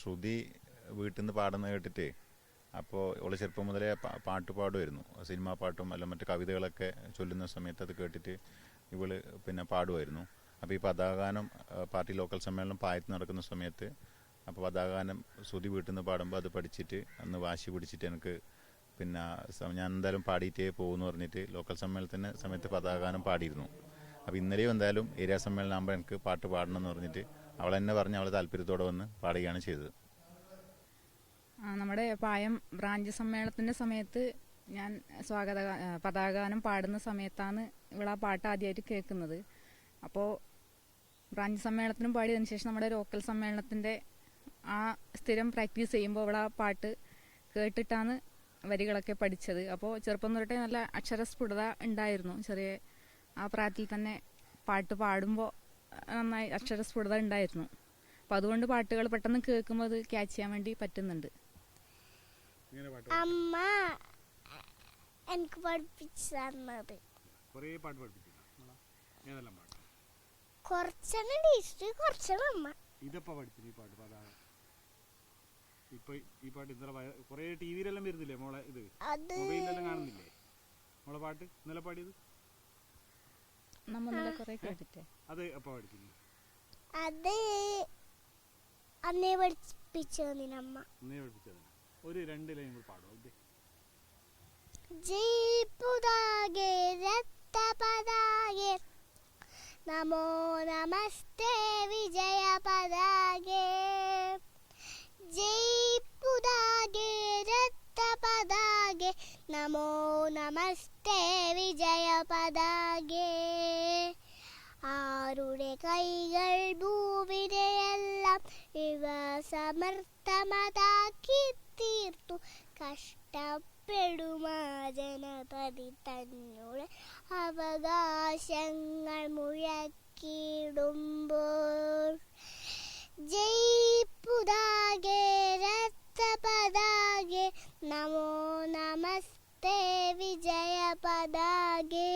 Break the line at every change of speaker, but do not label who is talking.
ശ്രുതി വീട്ടിൽ നിന്ന് പാടുന്ന കേട്ടിട്ട് അപ്പോൾ അവൾ ചെറുപ്പം മുതലേ പാട്ട് പാടുമായിരുന്നു സിനിമാ പാട്ടും അല്ല മറ്റു കവിതകളൊക്കെ ചൊല്ലുന്ന സമയത്ത് അത് കേട്ടിട്ട് ഇവൾ പിന്നെ പാടുമായിരുന്നു അപ്പോൾ ഈ പതാകാനം പാർട്ടി ലോക്കൽ സമ്മേളനം പായത്ത് നടക്കുന്ന സമയത്ത് അപ്പോൾ പതാകാനം ശ്രുതി വീട്ടിൽ നിന്ന് പാടുമ്പോൾ അത് പഠിച്ചിട്ട് അന്ന് വാശി പിടിച്ചിട്ട് എനിക്ക് പിന്നെ ഞാൻ എന്തായാലും പാടിയിട്ടേ പോകുമെന്ന് പറഞ്ഞിട്ട് ലോക്കൽ സമ്മേളനത്തിന് സമയത്ത് പതാകാനം പാടിയിരുന്നു. അപ്പോൾ ഇന്നലെയും എന്തായാലും ഏരിയ സമ്മേളനം ആകുമ്പോൾ എനിക്ക് പാട്ട് പാടണം എന്ന് പറഞ്ഞിട്ട് അവൾ എന്നെ പറഞ്ഞ് അവൾ താല്പര്യത്തോടെ വന്ന് പാടുകയാണ് ചെയ്തത്.
നമ്മുടെ പായം ബ്രാഞ്ച് സമ്മേളനത്തിന്റെ സമയത്ത് ഞാൻ സ്വാഗത പതാകാനം പാടുന്ന സമയത്താണ് ഇവിടെ ആ പാട്ട് ആദ്യമായിട്ട് കേൾക്കുന്നത്. അപ്പോൾ ബ്രാഞ്ച് സമ്മേളനത്തിനും പാടിയതിനു ശേഷം നമ്മുടെ ലോക്കൽ സമ്മേളനത്തിന്റെ ആ സ്ഥിരം പ്രാക്ടീസ് ചെയ്യുമ്പോൾ ഇവിടെ ആ പാട്ട് കേട്ടിട്ടാണ് വരികളൊക്കെ പഠിച്ചത്. അപ്പോൾ ചെറുപ്പം തൊട്ടേ നല്ല അക്ഷരസ്ഫുടത ഉണ്ടായിരുന്നു. ചെറിയ ആ പ്രായത്തിൽ തന്നെ പാട്ട് പാടുമ്പോൾ നന്നായി അക്ഷരസ്ഫുടത ഉണ്ടായിരുന്നു. അപ്പോൾ അതുകൊണ്ട് പാട്ടുകൾ പെട്ടെന്ന് കേൾക്കുമ്പോൾ അത് ക്യാച്ച് ചെയ്യാൻ വേണ്ടി പറ്റുന്നുണ്ട്.
അമ്മ എനിക്ക് പഠിപ്പിച്ചു തന്നത് കുറച്ചെണ്ണം ടീച്ചർ കുറച്ചെണ്ണം അമ്മ.
ഇതപ്പോ പഠിച്ചു ഈ പാട്ട്? ഇപ്പൊ ഈ പാട്ട് ഇന്നലെ കുറേ ടി വിയിലെല്ലാം വരുന്നില്ലേ മോളെ ഇത്? മൊബൈലിലെല്ലാം കാണുന്നില്ലേ? മോളെ പാട്ട്? ഇന്നലെ പാടിയത്?
കുറെ കേട്ടിട്ടേ.
അത് എപ്പോ
അത് അന്നേ പഠിപ്പിച്ചു
പഠിപ്പിച്ചത് ഒരു രണ്ട് ലൈൻ പാടും
ജീപ്പുതാകെ രക്തപതാകെ നമോ നമസ്തേ വിജയ പതാകെ ജയ്പുതാകെ രക്തപതാകെ നമോ നമസ്തേ വിജയ പതാകെ കൈകൾ ഭൂവിനെയെല്ലാം ഇവ സമർത്ഥമതാക്കി തീർത്തു. കഷ്ടപ്പെടുമാ ജനപതി തന്നോട് അവകാശങ്ങൾ മുഴക്കിടുമ്പോൾ. ജയിപ്പുതാകെ രക്തപതാകെ നമോ നമസ്തേ വിജയ പതാകെ